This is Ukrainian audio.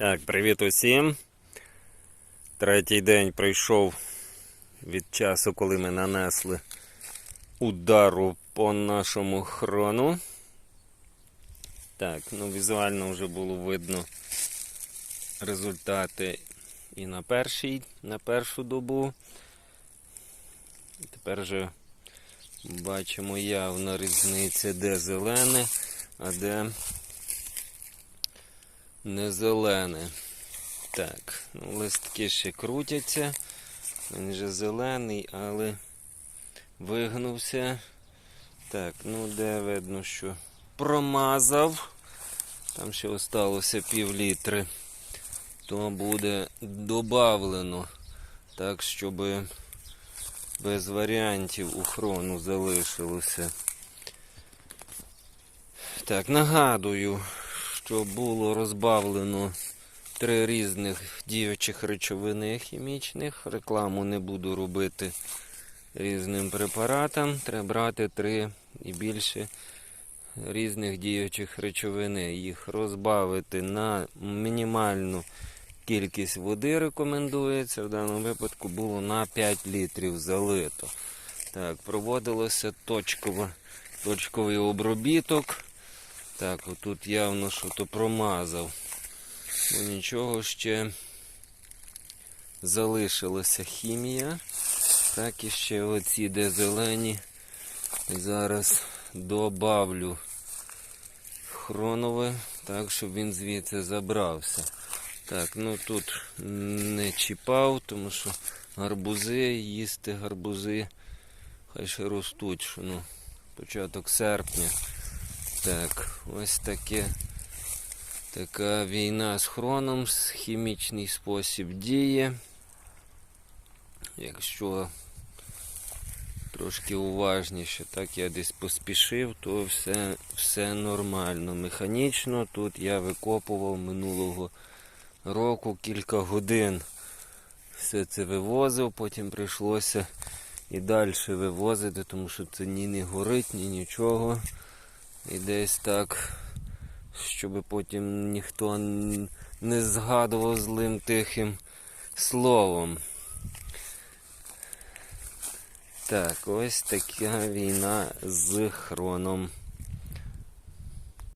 Так, привіт усім. Третій день пройшов від часу, коли ми нанесли удару по нашому хрону. Так, ну візуально вже було видно результати і на першій, на першу добу. Тепер вже бачимо явно різниця, де зелене, а де не зелене. Так, ну листки ще крутяться. Він вже зелений, але вигнувся. Так, ну де видно, що промазав. Там ще осталося пів літри. То буде добавлено. Так, щоб без варіантів у хрону залишилося. Так, нагадую, що було розбавлено три різних діючих речовини хімічних. Рекламу не буду робити різним препаратам. Треба брати три і більше різних діючих речовини. Їх розбавити на мінімальну кількість води рекомендується. В даному випадку було на 5 літрів залито. Так, проводилося точково, точковий обробіток. Так, отут явно що то промазав. Бо нічого ще залишилася хімія. Так і ще оці де зелені. Зараз добавлю хронове, так, щоб він звідси забрався. Так, ну тут не чіпав, тому що гарбузи, їсти гарбузи, хай ще ростуть, що ну, початок серпня. Так, ось таке. Така війна з хроном, хімічний спосіб діє. Якщо трошки уважніше, так я десь поспішив, то все, все нормально. Механічно тут я викопував минулого року кілька годин. Все це вивозив, потім прийшлося і далі вивозити, тому що це ні не горить, ні нічого. І десь так, щоб потім ніхто не згадував злим тихим словом. Так, ось така війна з хроном.